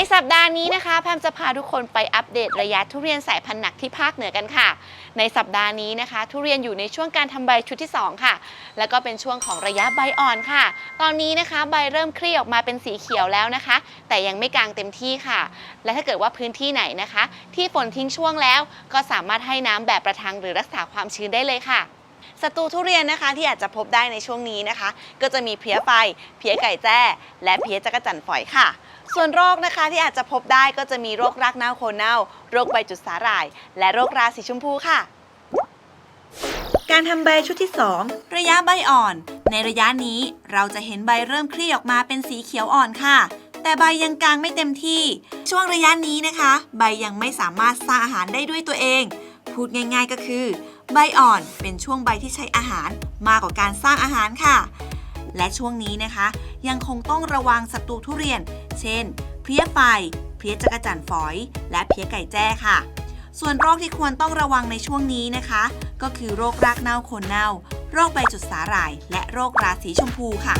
ในสัปดาห์นี้นะคะแพมจะพาทุกคนไปอัปเดตระยะทุเรียนสายพันธุ์หนักที่ภาคเหนือกันค่ะ ในสัปดาห์นี้นะคะ ทุเรียนอยู่ในช่วงการทำใบชุดที่ 2 ค่ะ แล้วก็เป็นช่วงของระยะใบอ่อนค่ะ ตอนนี้นะคะใบเริ่มคลี่ออกมาเป็นสีเขียวแล้วนะคะ แต่ยังไม่กลางเต็มที่ค่ะ และถ้าเกิดว่าพื้นที่ไหนนะคะ ที่ฝนทิ้งช่วงแล้ว ก็สามารถให้น้ำแบบประทังหรือรักษาความชื้นได้เลยค่ะศัตรูทุเรียนนะคะที่อาจจะพบได้ในช่วงนี้นะคะ ก็จะมีเพี้ยไฟ เพี้ยไก่แจ้ และเพี้ยจักรจั่นฝอยค่ะ ส่วนโรคนะคะที่อาจจะพบได้ก็จะมีโรครากเน่าโคนเน่า โรคใบจุดสาหร่าย และโรคราสีชมพูค่ะ การทำใบชุดที่ 2 ระยะใบอ่อน ในระยะนี้เราจะเห็นใบเริ่มคลี่ออกมาเป็นสีเขียวอ่อนค่ะ แต่ใบยังกลางไม่เต็มที่ ช่วงระยะนี้นะคะ ใบยังไม่สามารถสร้างอาหารได้ด้วยตัวเอง พูดง่าย ๆก็คือ ใบอ่อนเป็นช่วงใบที่ใช้อาหารมากกว่าการสร้างอาหารค่ะ และช่วงนี้นะคะ ยังคงต้องระวังศัตรูทุเรียน เช่น เพลี้ยไฟ เพลี้ยจักจั่นฝอย และเพลี้ยไก่แจ้ค่ะ ส่วนโรคที่ควรต้องระวังในช่วงนี้นะคะ ก็คือโรครากเน่าโคนเน่า โรคใบจุดสาหร่าย และโรคราสีชมพูค่ะ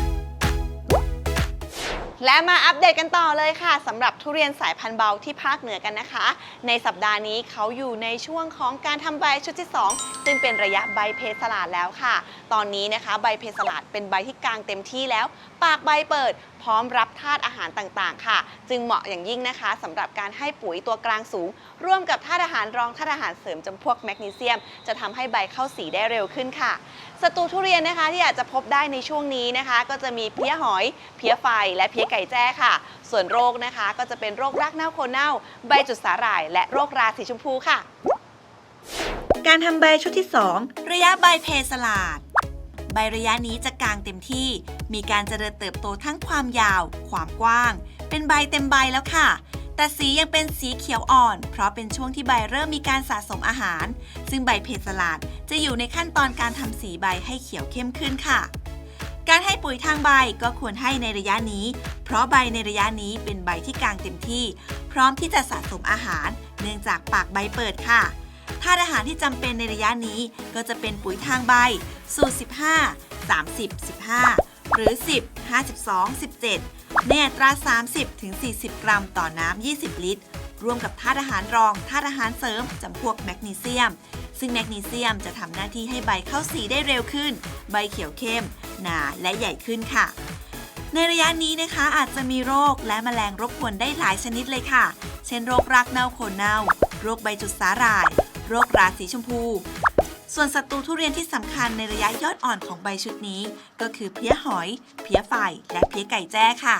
และมาอัปเดตกันต่อเลยค่ะสำหรับทุเรียนสายพันธุ์เบาที่ภาคเหนือกันนะคะ ในสัปดาห์นี้เขาอยู่ในช่วงของการทำใบชุดที่ 2 ซึ่งเป็นระยะใบเพสลาดแล้วค่ะ ตอนนี้นะคะใบเพสลาดเป็นใบที่กลางเต็มที่แล้ว ปากใบเปิด พร้อมรับธาตุอาหารต่างๆ ค่ะ จึงเหมาะอย่างยิ่งนะคะสำหรับการให้ปุ๋ยตัวกลางสูง ร่วมกับธาตุอาหารรองธาตุอาหารเสริมจำพวกแมกนีเซียม จะทำให้ใบเข้าสีได้เร็วขึ้นค่ะ ศัตรูทุเรียนนะคะที่อาจจะพบได้ในช่วงนี้นะคะ ก็จะมีเพี้ยหอยเพี้ยไฟ และเพี้ยไก่แจ้ค่ะ ส่วนโรคนะคะ ก็จะเป็นโรครากเน่าโคนเน่า ใบจุดสาหร่าย และโรคราสีชมพูค่ะ การทำใบชุดที่ 2 ระยะใบเพสลาด ใบระยะนี้จะกลางเต็มที่ มีการเจริญเติบโตทั้งความยาว ความกว้าง เป็นใบเต็มใบแล้วค่ะ แต่สียังเป็นสีเขียวอ่อน เพราะเป็นช่วงที่ใบเริ่มมีการสะสมอาหาร ซึ่งใบเพสลาดจะอยู่ในขั้นตอนการทำสีใบให้เขียวเข้มขึ้นค่ะ การให้ปุ๋ยทางใบก็ควรให้ในระยะนี้ เพราะใบในระยะนี้เป็นใบที่กลางเต็มที่ พร้อมที่จะสะสมอาหาร เนื่องจากปากใบเปิดค่ะธาตุอาหารที่จำเป็นในระยะนี้ก็จะเป็นปุ๋ยทางใบ สูตร 15 30 15 หรือ 10 52 17 ในอัตรา 30ถึง40 กรัมต่อน้ำ 20 ลิตร รวมกับธาตุอาหารรอง ธาตุอาหารเสริม จำพวกแมกนีเซียม ซึ่งแมกนีเซียมจะทำหน้าที่ให้ใบเข้าสีได้เร็วขึ้น ใบเขียวเข้ม หนาและใหญ่ขึ้นค่ะ ในระยะนี้นะคะอาจจะมีโรคและแมลงรบกวนได้หลายชนิดเลยค่ะ เช่นโรครากเน่าโคนเน่า โรคใบจุดสาหร่าย โรคราสีชมพู ส่วนศัตรูทุเรียนที่สำคัญในระยะยอดอ่อนของใบชุดนี้ ก็คือเพลี้ยหอย เพลี้ยไฟ และเพลี้ยไก่แจ้ค่ะ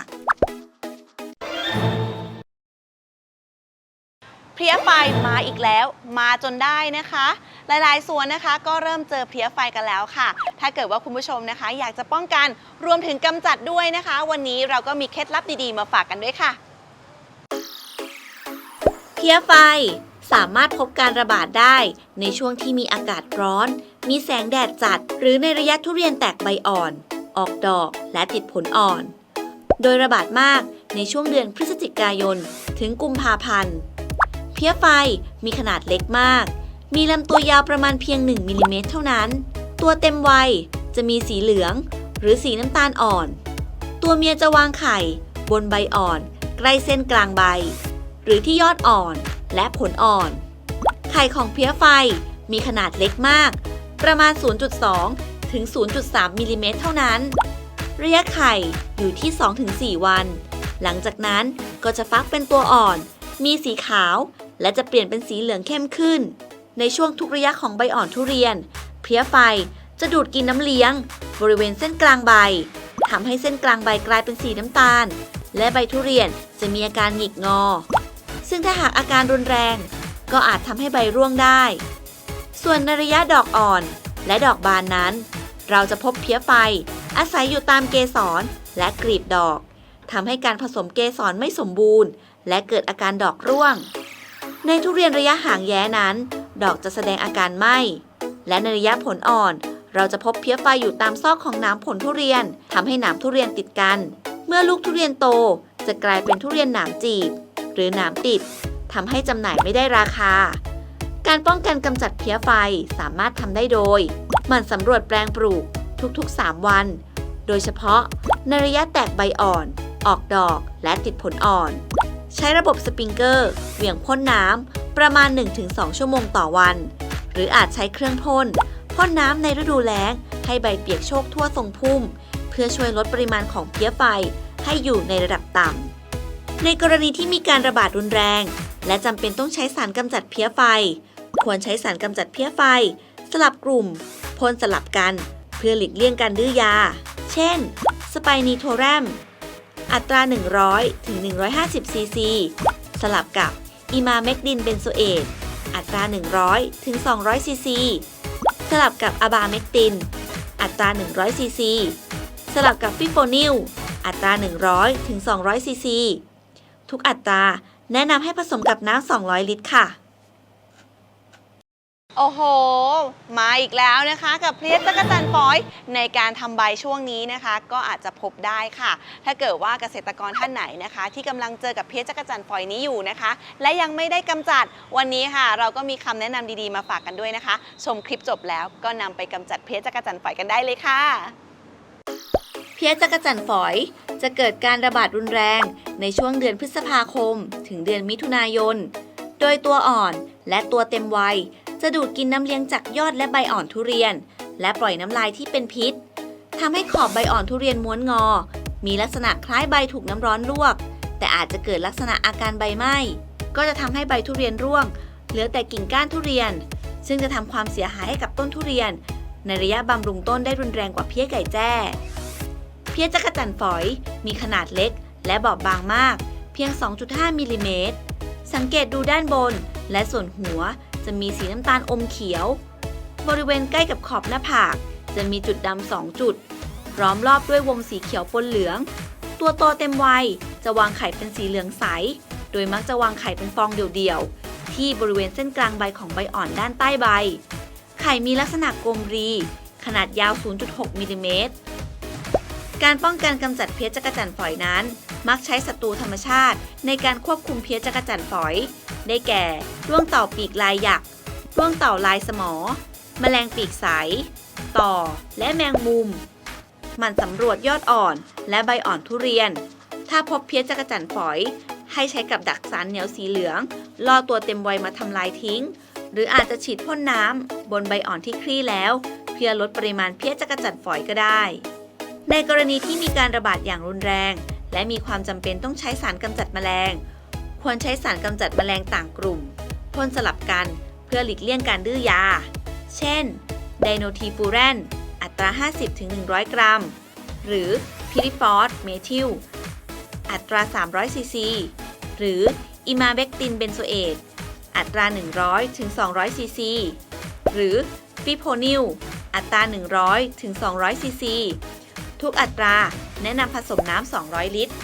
เพลี้ยไฟมาอีกแล้ว มาจนได้นะคะ หลายๆส่วนนะคะ ก็เริ่มเจอเพลี้ยไฟกันแล้วค่ะ ถ้าเกิดว่าคุณผู้ชมนะคะ อยากจะป้องกันรวมถึงกำจัดด้วยนะคะ วันนี้เราก็มีเคล็ดลับดีๆ มาฝากกันด้วยค่ะ เพี้ยไฟ สามารถพบการระบาดได้ ในช่วงที่มีอากาศร้อน มีแสงแดดจัด หรือในระยะทุเรียนแตกใบอ่อน ออกดอกและติดผลอ่อน โดยระบาดมากในช่วงเดือนพฤศจิกายน ถึงกุมภาพันธ์ เพี้ยไฟมีขนาดเล็กมาก มีลำตัวยาวประมาณเพียง 1มิลลิเมตรเท่านั้น ตัวเต็มวัยจะมีสีเหลือง หรือสีน้ำตาลอ่อน ตัวเมียจะวางไข่ บนใบอ่อน ใกล้เส้นกลางใบ หรือที่ยอดอ่อน และผลอ่อน ไข่ของเพี้ยไฟมีขนาดเล็กมาก ประมาณ 0.2 ถึง 0.3มิลลิเมตรเท่านั้น ระยะไข่อยู่ที่ 2-4 วัน หลังจากนั้นก็จะฟักเป็นตัวอ่อน มีสีขาว และจะเปลี่ยนเป็นสีเหลืองเข้มขึ้น ในช่วงทุกระยะของใบอ่อนทุเรียน เพี้ยไฟจะดูดกินน้ำเลี้ยง บริเวณเส้นกลางใบทำให้เส้นกลางใบกลายเป็นสีน้ำตาล และใบทุเรียนจะมีอาการหงิกงอ ซึ่งถ้าหากอาการรุนแรง ก็อาจทำให้ใบร่วงได้ ส่วนในระยะดอกอ่อนและดอกบานนั้น เราจะพบเพี้ยไฟ อาศัยอยู่ตามเกสรและกลีบดอกทำให้การผสมเกสรไม่สมบูรณ์ และเกิดอาการดอกร่วง ในทุเรียนระยะห่างแย้นั้น ดอกจะแสดงอาการไหม้และในระยะผลอ่อน เราจะพบเพี้ยไฟอยู่ตามซอกของหนามผลทุเรียนทำให้หนามทุเรียนติดกัน เมื่อลูกทุเรียนโตจะกลายเป็นทุเรียนหนามจีบ หรือหนามติดทำให้จำหน่ายไม่ได้ราคา การป้องกันกำจัดเพี้ยไฟสามารถทำได้โดยหมั่นสำรวจแปลงปลูกทุกๆ 3 วัน โดยเฉพาะในระยะแตกใบอ่อน ออกดอกและติดผลอ่อน ใช้ระบบสปริงเกอร์เหวี่ยงพ่นน้ำประมาณ 1-2 ชั่วโมงต่อวัน หรืออาจใช้เครื่องพ่นพ่นน้ำในฤดูแล้งให้ใบเปียกโชกทั่วทรงพุ่ม เพื่อช่วยลดปริมาณของเพี้ยไฟให้อยู่ในระดับต่ำ ในกรณีที่มีการระบาดรุนแรง และจำเป็นต้องใช้สารกำจัดเพี้ยไฟ ควรใช้สารกำจัดเพี้ยไฟ สลับกลุ่มพ่นสลับกัน เพื่อหลีกเลี่ยงการดื้อยา เช่น สไปนีโทแรม อัตรา 100 ถึง 150 ซีซี สลับกับอิมาเมกดินเบนโซเอต อัตรา 100 ถึง 200 ซีซี สลับกับอะบาเมกติน อัตรา 100 ซีซี สลับกับฟิโฟนิล อัตรา 100 ถึง 200 ซีซี ทุกอัตราแนะนำให้ผสมกับน้ำ 200 ลิตรค่ะ โอ้โห มาอีกแล้วนะคะกับเพลียจักรจันทร์ฝอย ในการทำใบช่วงนี้นะคะ ก็อาจจะพบได้ค่ะ ถ้าเกิดว่าเกษตรกรท่านไหนนะคะ ที่กำลังเจอกับเพลียจักรจันทร์ฝอยนี้อยู่นะคะ และยังไม่ได้กำจัดวันนี้ค่ะ เราก็มีคำแนะนำดีๆมาฝากกันด้วยนะคะ ชมคลิปจบแล้วก็นำไปกำจัดเพลียจักรจันทร์ฝอยกันได้เลยค่ะ เพี้ยจักรจั่นฝอย จะเกิดการระบาดรุนแรงในช่วงเดือนพฤษภาคม ถึงเดือนมิถุนายน โดยตัวอ่อนและตัวเต็มวัย จะดูดกินน้ำเลี้ยงจากยอดและใบอ่อนทุเรียน และปล่อยน้ำลายที่เป็นพิษทำให้ขอบใบอ่อนทุเรียนม้วนงอ มีลักษณะคล้ายใบถูกน้ำร้อนลวก แต่อาจจะเกิดลักษณะอาการใบไหม้ก็จะทำให้ใบทุเรียนร่วง เหลือแต่กิ่งก้านทุเรียน ซึ่งจะทำความเสียหายให้กับต้นทุเรียน ในระยะบำรุงต้นได้รุนแรงกว่าเพี้ยไก่แจ้ เพี้ยจักรจั่นฝอย มีขนาดเล็ก และบอบบางมาก เพียง 2.5มิลลิเมตร สังเกตดูด้านบน และส่วนหัวจะมีสีน้ำตาลอมเขียว บริเวณใกล้กับขอบหน้าผาก จะมีจุดดำสองจุดล้อมรอบด้วยวงสีเขียวปนเหลือง ตัวโตเต็มวัยจะวางไข่เป็นสีเหลืองใส โดยมักจะวางไข่เป็นฟองเดี่ยวๆ ที่บริเวณเส้นกลางใบของใบอ่อนด้านใต้ใบ ไข่มีลักษณะกลมรี ขนาดยาว 0.6มิลลิเมตร การป้องกันกำจัดเพี้ยจักรจั่นฝอยนั้น มักใช้ศัตรูธรรมชาติ ในการควบคุมเพี้ยจักรจั่นฝอย ได้แก่ร่วงเต่าปีกลายหยักร่วงเต่าลายสมอ แมลงปีกใส ต่อ และแมงมุม มันสำรวจยอดอ่อน และใบอ่อนทุเรียน ถ้าพบเพี้ยจักรจั่นฝอย ให้ใช้กับดักสารเหนียวสีเหลือง ล่อตัวเต็มวัยมาทำลายทิ้ง หรืออาจจะฉีดพ่นน้ำบนใบอ่อนที่คลี่แล้ว เพื่อลดปริมาณเพี้ยจักรจั่นฝอยก็ได้ ในกรณีที่มีการระบาดอย่างรุนแรง และมีความจำเป็นต้องใช้สารกำจัดแมลง ควรใช้สารกำจัดแมลงต่างกลุ่มพ่นสลับกันเพื่อหลีกเลี่ยงการดื้อยา เช่น ไดโนทีฟูแรน อัตรา 50-100 กรัม หรือพิริฟอสเมทิล อัตรา 300 ซีซี หรืออิมาเบกตินเบนโซเอต อัตรา 100-200 ซีซี หรือฟิโพนิล อัตรา 100-200 ซีซี ทุกอัตรา แนะนำผสมน้ำ 200 ลิตร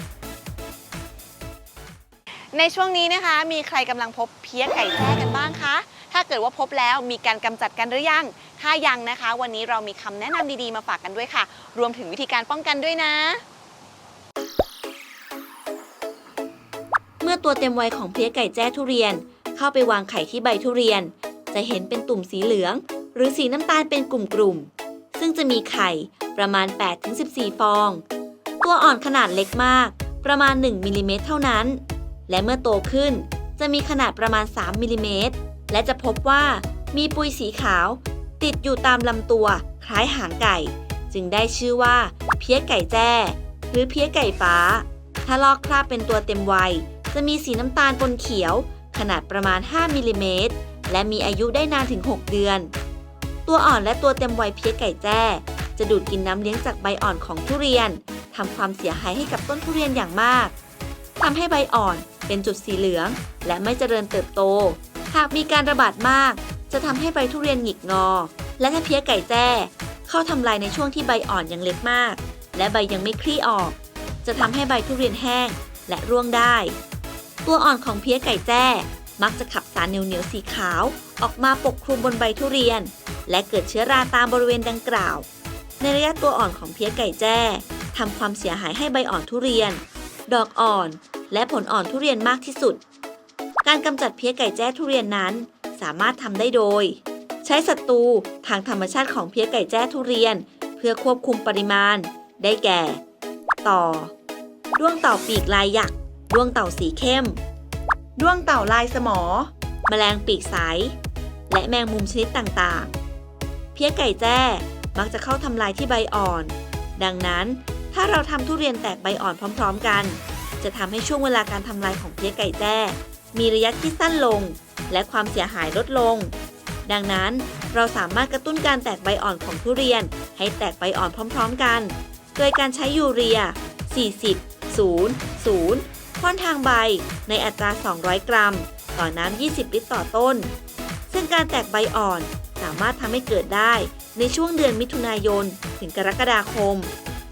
ในช่วงนี้นะคะ มีใครกำลังพบเพี้ยไก่แจ้กันบ้างคะ ถ้าเกิดว่าพบแล้วมีการกำจัดกันหรือยัง ถ้ายังนะคะ วันนี้เรามีคำแนะนำดีๆมาฝากกันด้วยค่ะ รวมถึงวิธีการป้องกันด้วยนะเมื่อตัวเต็มวัยของเพลี้ยไก่แจ้ทุเรียน เข้าไปวางไข่ที่ใบทุเรียน จะเห็นเป็นตุ่มสีเหลือง หรือสีน้ำตาลเป็นกลุ่มๆซึ่งจะมีไข่ ประมาณ 8-14 ฟอง ตัวอ่อนขนาดเล็กมาก ประมาณ 1มิลลิเมตรเท่านั้น และเมื่อโตขึ้น จะมีขนาดประมาณ 3มิลลิเมตรและจะพบว่ามีปุยสีขาว ติดอยู่ตามลำตัว คล้ายหางไก่ จึงได้ชื่อว่า เพี้ยไก่แจ้ หรือเพี้ยไก่ฟ้า ถ้าลอกคราบเป็นตัวเต็มวัย จะมีสีน้ำตาลปนเขียว ขนาดประมาณ 5มิลลิเมตรและมีอายุได้นานถึง 6 เดือน ตัวอ่อนและตัวเต็มวัยเพี้ยไก่แจ้ จะดูดกินน้ำเลี้ยงจากใบอ่อนของทุเรียนทำความเสียหายให้กับต้นทุเรียนอย่างมากทำให้ใบอ่อนเป็นจุดสีเหลือง และไม่เจริญเติบโต หากมีการระบาดมาก จะทำให้ใบทุเรียนหงิกงอ และถ้าเพี้ยไก่แจ้เข้าทำลายในช่วงที่ใบอ่อนยังเล็กมาก และใบยังไม่คลี่ออก จะทำให้ใบทุเรียนแห้งและร่วงได้ ตัวอ่อนของเพี้ยไก่แจ้มักจะขับสารเหนียวๆสีขาว ออกมาปกคลุมบนใบทุเรียน และเกิดเชื้อราตามบริเวณดังกล่าว ในระยะตัวอ่อนของเพี้ยไก่แจ้ทำความเสียหายให้ใบอ่อนทุเรียน ดอกอ่อน และผลอ่อนทุเรียนมากที่สุด การกำจัดเพี้ยไก่แจ้ทุเรียนนั้น สามารถทำได้โดย ใช้ศัตรูทางธรรมชาติของเพี้ยไก่แจ้ทุเรียน เพื่อควบคุมปริมาณ ได้แก่ ต่อด้วงเต่าปีกลายหยักด้วงเต่าสีเข้มด้วงเต่าลายสมอ แมลงปีกใส และแมงมุมชนิดต่างๆ เพี้ยไก่แจ้ มักจะเข้าทำลายที่ใบอ่อน ดังนั้นถ้าเราทำทุเรียนแตกใบอ่อนพร้อม ๆ กัน จะทำให้ช่วงเวลาการทำลายของเพี้ยไก่แจ้มีระยะที่สั้นลง และความเสียหายลดลง ดังนั้นเราสามารถกระตุ้นการแตกใบอ่อนของทุเรียน ให้แตกใบอ่อนพร้อม ๆ กัน โดยการใช้ยูเรีย 40 0 0พ่นทางใบในอัตรา 200 กรัม ต่อน้ำ 20 ลิตรต่อต้น ซึ่งการแตกใบอ่อนสามารถทำให้เกิดได้ ในช่วงเดือนมิถุนายน ถึงกรกฎาคม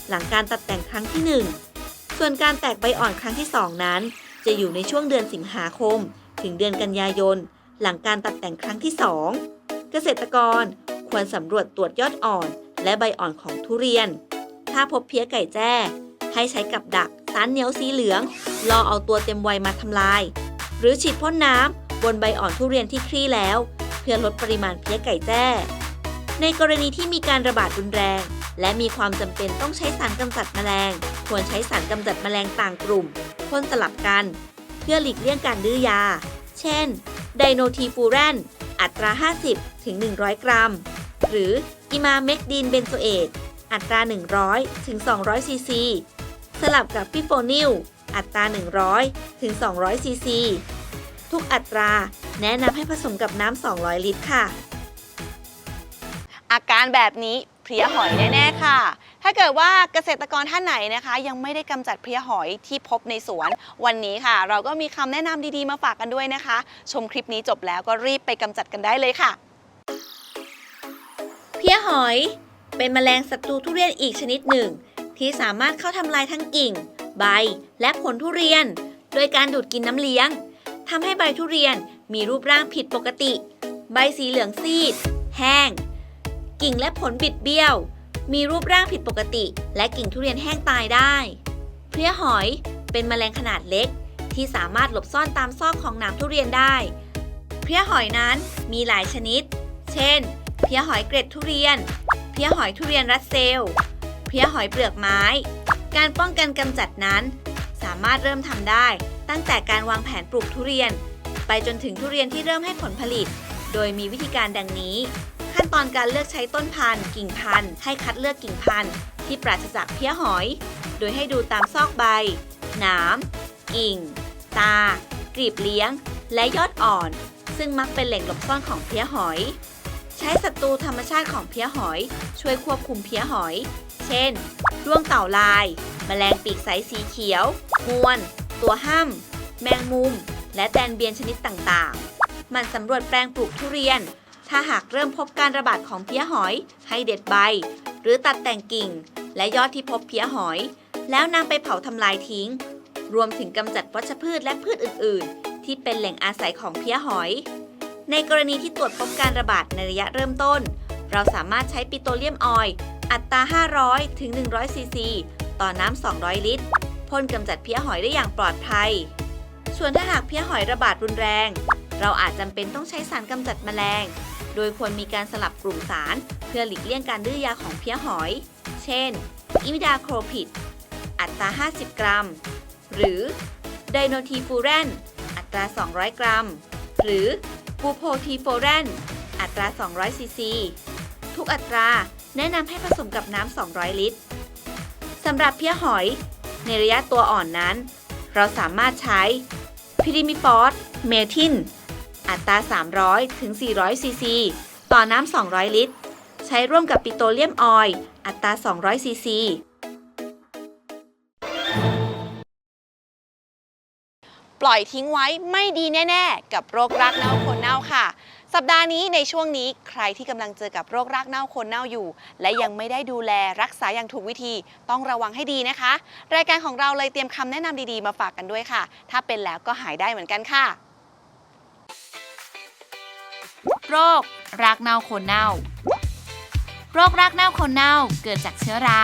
หลังการตัดแต่งครั้งที่ 1 ส่วนการแตกใบอ่อนครั้งที่ 2 นั้น จะอยู่ในช่วงเดือนสิงหาคม ถึงเดือนกันยายน หลังการตัดแต่งครั้งที่ 2 เกษตรกรควรสำรวจตรวจยอดอ่อน และใบอ่อนของทุเรียน ถ้าพบเพี้ยไก่แจ้ ให้ใช้กับดักสารเหนียวสีเหลืองรอเอาตัวเต็มวัยมาทำลาย หรือฉีดพ่นน้ำบนใบอ่อนทุเรียนที่คลี่แล้ว เพื่อลดปริมาณเพี้ยไก่แจ้ ในกรณีที่มีการระบาดรุนแรง และมีความจำเป็นต้องใช้สารกำจัดแมลง ควรใช้สารกำจัดแมลงต่างกลุ่มพ่นสลับกัน เพื่อหลีกเลี่ยงการดื้อยา เช่น ไดโนทีฟูแรน อัตรา 50 ถึง 100 กรัม หรืออิมาเมกดีนเบนโซเอต อัตรา 100 ถึง 200 ซีซี สลับกับฟิโฟนิล อัตรา 100 ถึง 200 ซีซี ทุกอัตราแนะนำให้ผสมกับน้ำ 200 ลิตรค่ะ อาการแบบนี้เพลียหอยแน่ๆค่ะ ถ้าเกิดว่าเกษตรกรท่านไหนนะคะ ยังไม่ได้กำจัดเพลียหอยที่พบในสวน วันนี้ค่ะ เราก็มีคำแนะนำดีๆมาฝากกันด้วยนะคะ ชมคลิปนี้จบแล้วก็รีบไปกำจัดกันได้เลยค่ะ เพียหอย เป็นแมลงศัตรูทุเรียนอีกชนิดหนึ่ง ที่สามารถเข้าทำลายทั้งกิ่ง ใบ และผลทุเรียน โดยการดูดกินน้ำเลี้ยงทำให้ใบทุเรียนมีรูปร่างผิดปกติ ใบสีเหลืองซีด แห้ง กิ่งและผลบิดเบี้ยว มีรูปร่างผิดปกติ และกิ่งทุเรียนแห้งตายได้ เพลี้ยหอยเป็นแมลงขนาดเล็ก ที่สามารถหลบซ่อนตามซอกของหนามทุเรียนได้ เพลี้ยหอยนั้นมีหลายชนิด เช่น เพี้ยหอยเกร็ดทุเรียน เพี้ยหอยทุเรียนรัสเซล เพี้ยหอยเปลือกไม้ การป้องกันกำจัดนั้น สามารถเริ่มทำได้ ตั้งแต่การวางแผนปลูกทุเรียน ไปจนถึงทุเรียนที่เริ่มให้ผลผลิต โดยมีวิธีการดังนี้ ขั้นตอนการเลือกใช้ต้นพันธุ์กิ่งพันธุ์ให้คัดเลือกกิ่งพันธุ์ที่ปราศจากเพี้ยหอย โดยให้ดูตามซอกใบ หนาม กิ่ง ตา กลีบเลี้ยง และยอดอ่อน ซึ่งมักเป็นแหล่งหลบซ่อนของเพี้ยหอย ใช้ศัตรูธรรมชาติของเพี้ยหอย ช่วยควบคุมเพี้ยหอย เช่นด้วงเต่าลาย แมลงปีกใสสีเขียวมวน ตัวห้ำแมงมุม และแตนเบียนชนิดต่างๆ มันสำรวจแปลงปลูกทุเรียน ถ้าหากเริ่มพบการระบาดของเพี้ยหอย ให้เด็ดใบ หรือตัดแต่งกิ่ง และยอดที่พบเพี้ยหอย แล้วนำไปเผาทำลายทิ้ง รวมถึงกำจัดวัชพืชและพืชอื่น ๆ ที่เป็นแหล่งอาศัยของเพี้ยหอย ในกรณีที่ตรวจพบการระบาดในระยะเริ่มต้น เราสามารถใช้ปิโตรเลียมออยล์อัตรา 500 ถึง 100 ซีซี ต่อน้ำ 200 ลิตรพ่นกำจัดเพี้ยหอยได้อย่างปลอดภัย ส่วนถ้าหากเพี้ยหอยระบาดรุนแรง เราอาจจำเป็นต้องใช้สารกำจัดแมลง โดยควรมีการสลับกลุ่มสาร เพื่อหลีกเลี่ยงการดื้อยาของเพี้ยหอย เช่น อิมิดาโครพิด อัตรา 50 กรัม หรือไดโนทีฟูแรน อัตรา 200 กรัม หรือบูโพทีโฟแรน อัตรา 200 ซีซี ทุกอัตราแนะนำให้ผสมกับน้ำ 200 ลิตรสำหรับเพี้ยหอย ในระยะตัวอ่อนนั้น เราสามารถใช้พิริมิฟอสเมทิน อัตรา 300 ถึง 400 ซีซี ต่อน้ำ 200 ลิตร ใช้ร่วมกับปิโตรเลียมออยล์อัตรา 200 ซีซี ปล่อยทิ้งไว้ไม่ดีแน่ ๆ กับโรครากเน่าคนเน่าค่ะ สัปดาห์นี้ในช่วงนี้ใครที่กำลังเจอกับโรครากเน่าคนเน่าอยู่ และยังไม่ได้ดูแลรักษาอย่างถูกวิธี ต้องระวังให้ดีนะคะ รายการของเราเลยเตรียมคำแนะนำดีๆ มาฝากกันด้วยค่ะ ถ้าเป็นแล้วก็หายได้เหมือนกันค่ะ โรครากเน่าโคนเน่า โรครากเน่าโคนเน่าเกิดจากเชื้อรา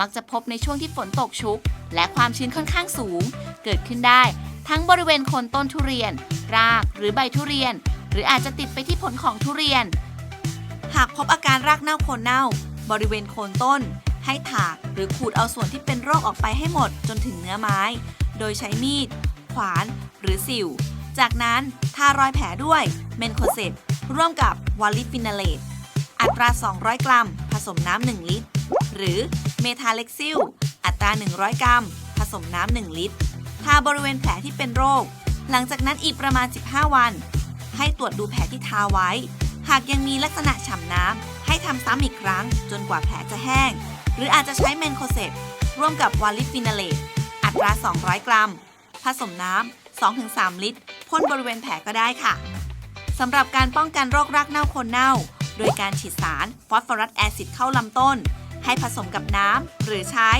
มักจะพบในช่วงที่ฝนตกชุก และความชื้นค่อนข้างสูง เกิดขึ้นได้ ทั้งบริเวณโคนต้นทุเรียน รากหรือใบทุเรียน หรืออาจจะติดไปที่ผลของทุเรียน หากพบอาการรากเน่าโคนเน่า บริเวณโคนต้น ให้ถากหรือขูดเอาส่วนที่เป็นโรคออกไปให้หมดจนถึงเนื้อไม้ โดยใช้มีด ขวาน หรือสิว จากนั้นทารอยแผลด้วยเมนโคเซป ร่วมกับวอลลิฟินาเลตอัตรา 200 กรัม ผสมน้ำ 1 ลิตร หรือเมทาเล็กซิล อัตรา 100 กรัม ผสมน้ำ 1 ลิตร ทาบริเวณแผลที่เป็นโรค หลังจากนั้นอีกประมาณ 15 วัน ให้ตรวจดูแผลที่ทาไว้ หากยังมีลักษณะฉ่ำน้ำ ให้ทำซ้ำอีกครั้ง จนกว่าแผลจะแห้ง หรืออาจจะใช้เมนโคเซปร่วมกับวอลลิฟินาเลตอัตรา 200 กรัม ผสมน้ำ 2-3 ลิตร พ่นบริเวณแผลก็ได้ค่ะ สำหรับการป้องกันโรครากเน่าคนเน่า โดยการฉีดสารฟอสฟอรัสแอซิดเข้าลำต้น ให้ผสมกับน้ำหรือใช้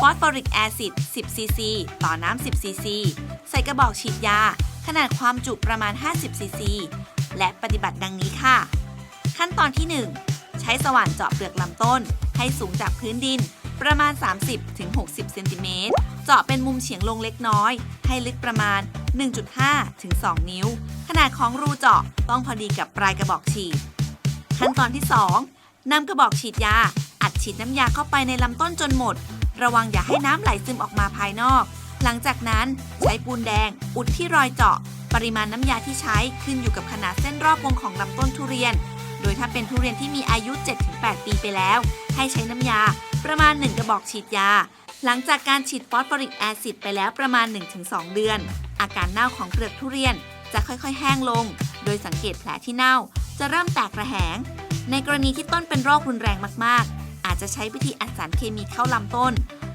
ฟอสฟอริกแอซิด 10 ซีซี ต่อน้ำ 10 ซีซี ใส่กระบอกฉีดยา ขนาดความจุประมาณ 50 ซีซี และปฏิบัติดังนี้ค่ะ ขั้นตอนที่ 1 ใช้สว่านเจาะเปลือกลำต้น ให้สูงจากพื้นดิน ประมาณ 30-60 เซนติเมตร เจาะเป็นมุมเฉียงลงเล็กน้อย ให้ลึกประมาณ 1.5 ถึง 2 นิ้ว ขนาดของรูเจาะต้องพอดีกับปลายกระบอกฉีด ขั้นตอนที่ 2นำกระบอกฉีดยา อัดฉีดน้ำยาเข้าไปในลำต้นจนหมด ระวังอย่าให้น้ำไหลซึมออกมาภายนอก หลังจากนั้นใช้ปูนแดง อุดที่รอยเจาะ ปริมาณน้ำยาที่ใช้ขึ้นอยู่กับขนาดเส้นรอบวงของลำต้นทุเรียน โดยถ้าเป็นทุเรียนที่มีอายุ 7-8 ปีไปแล้ว ให้ใช้น้ำยา ประมาณ 1 กระบอกฉีดยา หลังจากการฉีดฟอสฟอริกแอซิดไปแล้วประมาณ 1-2 เดือน อาการเน่าของเปลือกทุเรียนจะค่อยๆ แห้งลง โดยสังเกตแผลที่เน่า จะเริ่มแตกระแหง ในกรณีที่ต้นเป็นโรครุนแรงมากๆ อาจจะใช้วิธีอัดสารเคมีเข้าลำต้น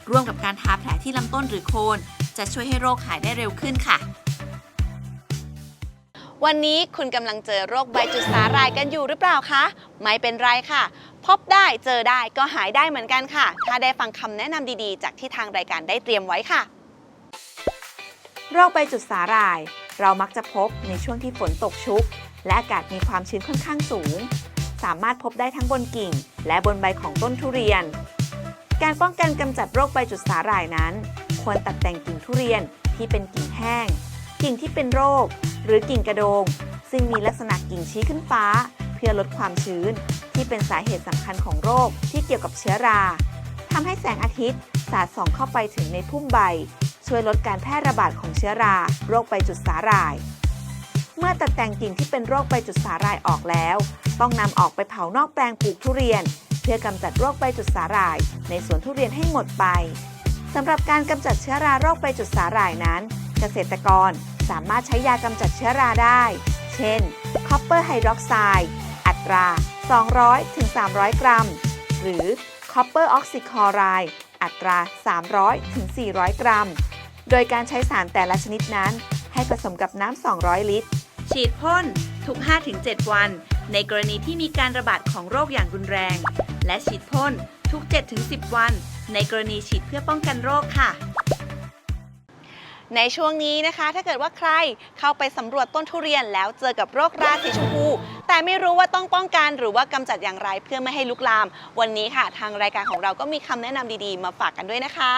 ร่วมกับการทาแผลที่ลำต้นหรือโคน จะช่วยให้โรคหายได้เร็วขึ้นค่ะ วันนี้คุณกำลังเจอโรคใบจุดสาหร่ายกันอยู่หรือเปล่าคะ ไม่เป็นไรค่ะ พบได้เจอได้ก็หายได้เหมือนกันค่ะ ถ้าได้ฟังคำแนะนำดีๆ จากที่ทางรายการได้เตรียมไว้ค่ะ โรคใบจุดสาหร่าย เรามักจะพบในช่วงที่ฝนตกชุก และอากาศมีความชื้นค่อนข้างสูง สามารถพบได้ทั้งบนกิ่ง และบนใบของต้นทุเรียน การป้องกันกำจัดโรคใบจุดสาหร่ายนั้น ควรตัดแต่งกิ่งทุเรียนที่เป็นกิ่งแห้ง กิ่งที่เป็นโรค หรือกิ่งกระโดง ซึ่งมีลักษณะกิ่งชี้ขึ้นฟ้า เพื่อลดความชื้น ที่เป็นสาเหตุสำคัญของโรคที่เกี่ยวกับเชื้อราทำให้แสงอาทิตย์สาดส่องเข้าไปถึงในพุ่มใบ ช่วยลดการแพร่ระบาดของเชื้อรา โรคใบจุดสาหร่าย เมื่อตัดแต่งกิ่งที่เป็นโรคใบจุดสาหร่ายออกแล้ว ต้องนำออกไปเผานอกแปลงปลูกทุเรียน เพื่อกำจัดโรคใบจุดสาหร่าย ในสวนทุเรียนให้หมดไปสำหรับการกำจัดเชื้อราโรคใบจุดสาหร่ายนั้น เกษตรกรสามารถใช้ยากำจัดเชื้อราได้ เช่นคอปเปอร์ไฮดรอกไซด์อัตรา 200-300 กรัม หรือคอปเปอร์ออกซิคลอไรด์อัตรา 300-400 กรัม โดยการใช้สารแต่ละชนิดนั้น ให้ผสมกับน้ำ 200 ลิตร ฉีดพ่นทุก 5-7 วัน ในกรณีที่มีการระบาดของโรคอย่างรุนแรง และฉีดพ่นทุก 7-10 วัน ในกรณีฉีดเพื่อป้องกันโรคค่ะ ในช่วงนี้นะคะ ถ้าเกิดว่าใครเข้าไปสำรวจต้นทุเรียนแล้วเจอกับโรคราสีชมพู แต่ไม่รู้ว่าต้องป้องกันหรือว่ากำจัดอย่างไรเพื่อไม่ให้ลุกลาม วันนี้ค่ะ ทางรายการของเราก็มีคำแนะนำดีๆ มาฝากกันด้วยนะคะ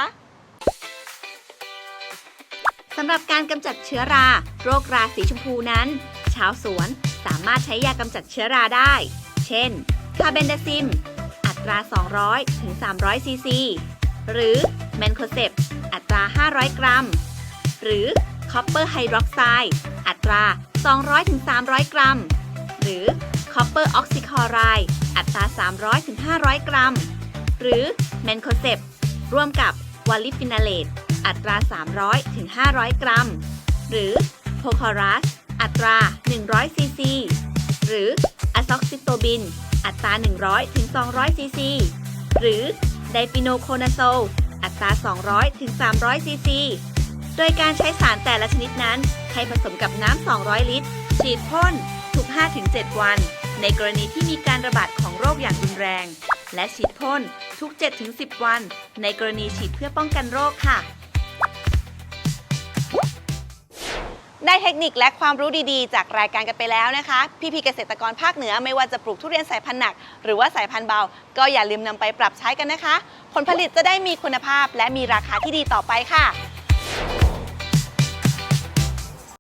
สำหรับการกำจัดเชื้อรา โรคราสีชมพูนั้น ชาวสวนสามารถใช้ยากำจัดเชื้อราได้ เช่น คาเบนดาซิม อัตรา 200 ถึง 300 ซีซี หรือ แมนโคเซปอัตรา 500 กรัม หรือคอปเปอร์ไฮดรอกไซด์อัตรา 200ถึง300 กรัม หรือคอปเปอร์ออกซิคลอไรด์อัตรา 300ถึง500 กรัม หรือแมนโคเซปร่วมกับวอลลิฟินาเลตอัตรา 300ถึง500 กรัม หรือโพคอรัสอัตรา 100 ซีซี หรืออะซ็อกซิโตบิน อัตรา 100ถึง200 ซีซี หรือไดปิโนโคนาโซลอัตรา 200ถึง300 ซีซี โดยการใช้สารแต่ละชนิดนั้น ให้ผสมกับน้ำ 200 ลิตร ฉีดพ่นทุก 5-7 วัน ในกรณีที่มีการระบาดของโรคอย่างรุนแรง และฉีดพ่นทุก 7-10 วัน ในกรณีฉีดเพื่อป้องกันโรคค่ะ ได้เทคนิคและความรู้ดีๆ จากรายการกันไปแล้วนะคะ พี่ๆเกษตรกรภาคเหนือไม่ว่าจะปลูกทุเรียนสายพันธุ์หนัก หรือว่าสายพันธุ์เบา ก็อย่าลืมนำไปปรับใช้กันนะคะ ผลผลิตจะได้มีคุณภาพและมีราคาที่ดีต่อไปค่ะ